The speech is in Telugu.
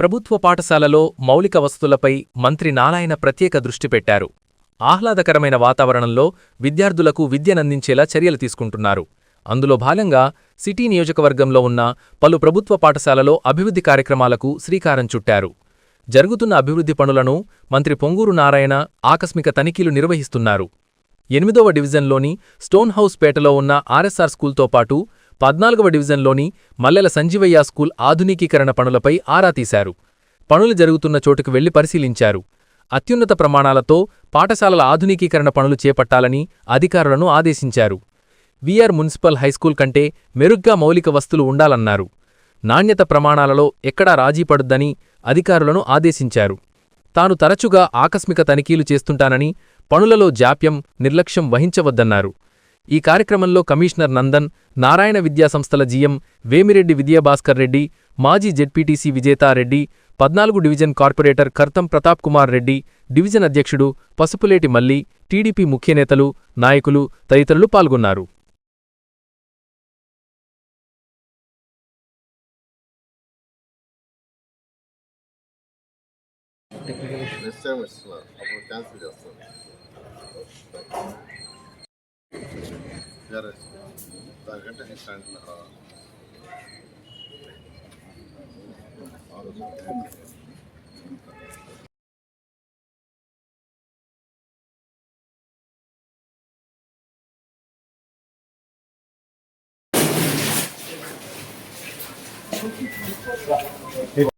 ప్రభుత్వ పాఠశాలలో మౌలిక వసతులపై మంత్రి నారాయణ ప్రత్యేక దృష్టి పెట్టారు. ఆహ్లాదకరమైన వాతావరణంలో విద్యార్థులకు విద్యనందించేలా చర్యలు తీసుకుంటున్నారు. అందులో భాగంగా సిటీ నియోజకవర్గంలో ఉన్న పలు ప్రభుత్వ పాఠశాలలో అభివృద్ధి కార్యక్రమాలకు శ్రీకారం చుట్టారు. జరుగుతున్న అభివృద్ధి పనులను మంత్రి పొంగూరు నారాయణ ఆకస్మిక తనిఖీలు నిర్వహిస్తున్నారు. ఎనిమిదవ డివిజన్లోని స్టోన్ హౌస్ పేటలో ఉన్న ఆర్ఎస్ఆర్ స్కూల్తో పాటు పద్నాలుగవ డివిజన్లోని మల్లెల సంజీవయ్య స్కూల్ ఆధునికీకరణ పనులపై ఆరా తీశారు. పనులు జరుగుతున్న చోటుకు వెళ్ళి పరిశీలించారు. అత్యున్నత ప్రమాణాలతో పాఠశాలల ఆధునికీకరణ పనులు చేపట్టాలని అధికారులను ఆదేశించారు. విఆర్ మున్సిపల్ హైస్కూల్ కంటే మెరుగ్గా మౌలిక వస్తులు ఉండాలన్నారు. నాణ్యత ప్రమాణాలలో ఎక్కడా రాజీపడుద్దని అధికారులను ఆదేశించారు. తాను తరచుగా ఆకస్మిక తనిఖీలు చేస్తుంటానని పనులలో జాప్యం నిర్లక్ష్యం వహించవద్దన్నారు. ఈ కార్యక్రమంలో కమిషనర్ నందన్ నారాయణ విద్యాసంస్థల జీఎం వేమిరెడ్డి విజయభాస్కర్ రెడ్డి మాజీ జెడ్పీటీసీ విజేతారెడ్డి పద్నాలుగు division corporator Kartham Pratap Kumar Reddy division అధ్యక్షుడు పసుపులేటి మల్లి టీడీపీ ముఖ్యనేతలు నాయకులు తదితరులు పాల్గొన్నారు Thank you. ఇస్తున్నారు అప్పుడు క్యాన్సిల్ చేస్తారు టీఆర్ఎస్ దానికంటే నెక్స్ట్ అంటే